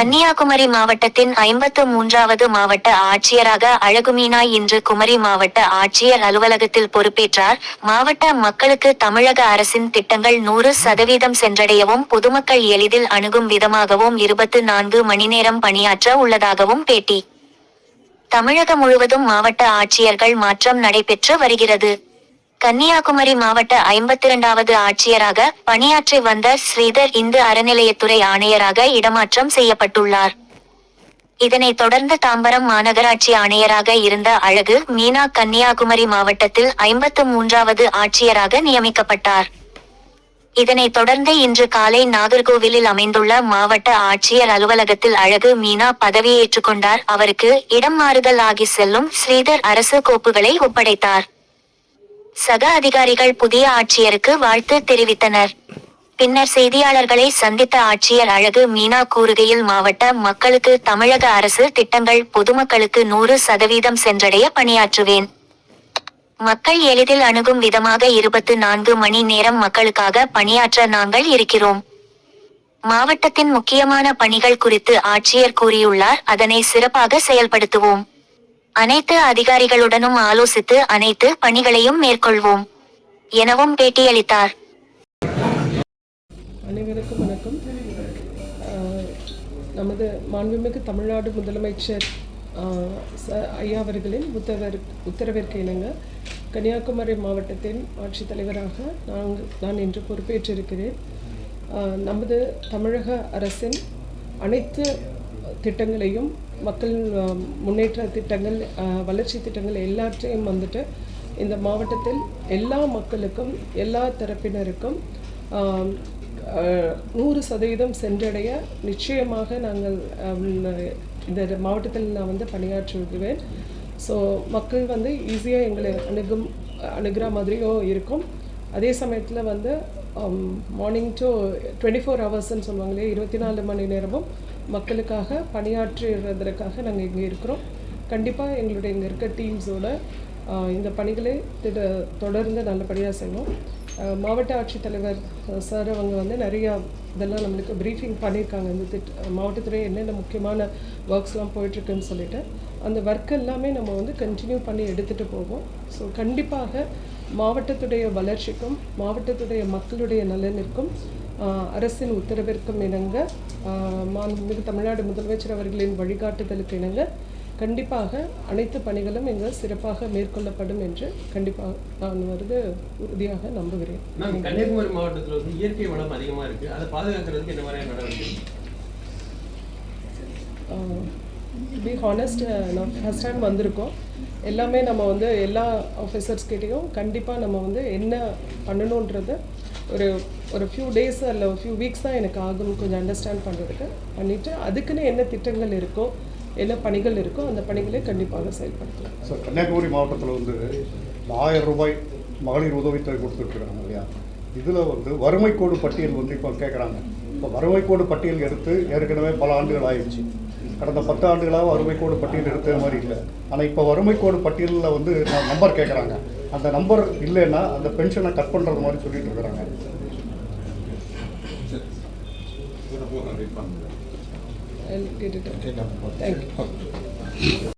கன்னியாகுமரி மாவட்டத்தின் ஐம்பத்து மூன்றாவது மாவட்ட ஆட்சியராக அழகுமீனா இன்று குமரி மாவட்ட ஆட்சியர் அலுவலகத்தில் பொறுப்பேற்றார். மாவட்ட மக்களுக்கு தமிழக அரசின் திட்டங்கள் நூறு சதவீதம் சென்றடையவும் பொதுமக்கள் எளிதில் அணுகும் விதமாகவும் இருபத்து நான்கு மணி நேரம் பணியாற்ற உள்ளதாகவும் பேட்டி. தமிழகம் முழுவதும் மாவட்ட ஆட்சியர்கள் மாற்றம் நடைபெற்று வருகிறது. கன்னியாகுமரி மாவட்ட ஐம்பத்தி இரண்டாவது ஆட்சியராக பணியாற்றி வந்த ஸ்ரீதர் இந்து அறநிலையத்துறை ஆணையராக இடமாற்றம் செய்யப்பட்டுள்ளார். இதனைத் தொடர்ந்து தாம்பரம் மாநகராட்சி ஆணையராக இருந்த அழகு மீனா கன்னியாகுமரி மாவட்டத்தில் ஐம்பத்து மூன்றாவது ஆட்சியராக நியமிக்கப்பட்டார். இதனைத் தொடர்ந்து இன்று காலை நாகர்கோவிலில் அமைந்துள்ள மாவட்ட ஆட்சியர் அலுவலகத்தில் அழகு மீனா பதவியேற்றுக் கொண்டார். அவருக்கு இடம் மாறுதல் ஆகி செல்லும் ஸ்ரீதர் அரசு கோப்புகளை ஒப்படைத்தார். சக அதிகாரிகள் புதிய ஆட்சியருக்கு வாழ்த்து தெரிவித்தனர். பின்னர் செய்தியாளர்களை சந்தித்த ஆட்சியர் அழகு மீனா கூறுகையில் மாவட்ட மக்களுக்கு தமிழக அரசு திட்டங்கள் பொதுமக்களுக்கு நூறு சதவீதம் சென்றடைய பணியாற்றுவேன். மக்கள் எளிதில் அணுகும் விதமாக இருபத்து நான்கு மணி நேரம் மக்களுக்காக பணியாற்ற நாங்கள் இருக்கிறோம். மாவட்டத்தின் முக்கியமான பணிகள் குறித்து ஆட்சியர் கூறியுள்ளார். அதனை சிறப்பாக செயல்படுத்துவோம். அனைத்து அதிகாரிகளுடனும் ஆலோசித்து அனைத்து பணிகளையும் மேற்கொள்வோம். எனவும் பேட்டியளித்தார். அனைவருக்கும் வணக்கம். நமது மாண்புமிகு தமிழ்நாடு முதலமைச்சர் ச ஐயா அவர்களின் உத்தரவர் உத்தரவிற்கு இணங்க கன்னியாகுமரி மாவட்டத்தின் ஆட்சித்தலைவராக நாங்கள் நான் இன்று பொறுப்பேற்றிருக்கிறேன். நமது தமிழக அரசின் அனைத்து திட்டங்களையும் மக்கள் முன்னேற்ற திட்டங்கள் வளர்ச்சி திட்டங்கள் எல்லாற்றையும் வந்துட்டு இந்த மாவட்டத்தில் எல்லா மக்களுக்கும் எல்லா தரப்பினருக்கும் நூறு சதவீதம் சென்றடைய நிச்சயமாக நாங்கள் இந்த மாவட்டத்தில் நான் வந்து பணியாற்றுவேன் ஸோ மக்கள் வந்து ஈஸியாக எங்களை அணுகும் அணுகிற மாதிரியும் இருக்கும். அதே சமயத்தில் வந்து மார்னிங் டு டுவெண்ட்டி ஃபோர் ஹவர்ஸ்ன்னு சொல்லுவாங்களே இருபத்தி நாலு மணி நேரமும் மக்களுக்காக பணியாற்றுவதற்காக நாங்கள் இங்கே இருக்கிறோம். கண்டிப்பாக எங்களுடைய இங்கே இருக்க டீம்ஸோட இந்த பணிகளை திட தொடர்ந்து நல்லபடியாக செய்வோம். மாவட்ட ஆட்சித்தலைவர் சார் அவங்க வந்து நிறையா இதெல்லாம் நம்மளுக்கு ப்ரீஃபிங் பண்ணியிருக்காங்க. இந்த திட்ட மாவட்டத்துறை என்னென்ன முக்கியமான ஒர்க்ஸ்லாம் போயிட்டுருக்குன்னு சொல்லிட்டு அந்த ஒர்க் எல்லாமே நம்ம வந்து கண்டினியூ பண்ணி எடுத்துகிட்டு போவோம். ஸோ கண்டிப்பாக மாவட்டத்துடைய வளர்ச்சிக்கும் மாவட்டத்துடைய மக்களுடைய நலனிற்கும் அரசின் உத்தரவிற்கும் இணங்க மாண்புமிகு தமிழ்நாடு முதலமைச்சர் அவர்களின் வழிகாட்டுதலுக்கு இணங்க கண்டிப்பாக அனைத்து பணிகளும் இங்கு சிறப்பாக மேற்கொள்ளப்படும் என்று கண்டிப்பாக நான் வந்து உறுதியாக நம்புகிறேன். கன்னியாகுமரி மாவட்டத்தில் வந்து இயற்கை வளம் அதிகமா இருக்கு. அதை பாதுகாக்கிறதுக்கு என்ன மாதிரியான நடவடிக்கை பி ஹானஸ்ட் நான் ஃபஸ்ட் டைம் வந்திருக்கோம். எல்லாமே நம்ம வந்து எல்லா ஆஃபீஸர்ஸ் கிட்டேயும் கண்டிப்பாக நம்ம வந்து என்ன பண்ணணுன்றது ஒரு ஒரு ஃபியூ டேஸ் அல்ல ஒரு ஃபியூ வீக்ஸ் தான் எனக்கு ஆகும் கொஞ்சம் அண்டர்ஸ்டாண்ட் பண்ணுறதுக்கு பண்ணிவிட்டு அதுக்குன்னு என்ன திட்டங்கள் இருக்கோ என்ன பணிகள் இருக்கோ அந்த பணிகளை கண்டிப்பாக செயல்படுத்தலாம். சார் கன்னியாகுமரி மாவட்டத்தில் வந்து ஆயிரம் ரூபாய் மகளிர் உதவித்தொகை கொடுத்துருக்குறாங்க இல்லையா? இதில் வந்து வறுமை கோடு பட்டியல் வந்து இப்போ கேட்குறாங்க இப்போ வறுமை கோடு பட்டியல் எடுத்து ஏற்கனவே பல ஆண்டுகள் ஆயிடுச்சு. கடந்த பத்து ஆண்டுகளாக வறுமை கோடு பட்டியல் எடுத்த மாதிரி இல்லை. ஆனால் இப்போ வறுமை கோடு பட்டியலில் வந்து நம்பர் கேட்குறாங்க அந்த நம்பர் இல்லைன்னா அந்த பென்ஷனை கட் பண்ணுறது மாதிரி சொல்லிட்டு இருக்கிறாங்க. I'll get it. Thank you.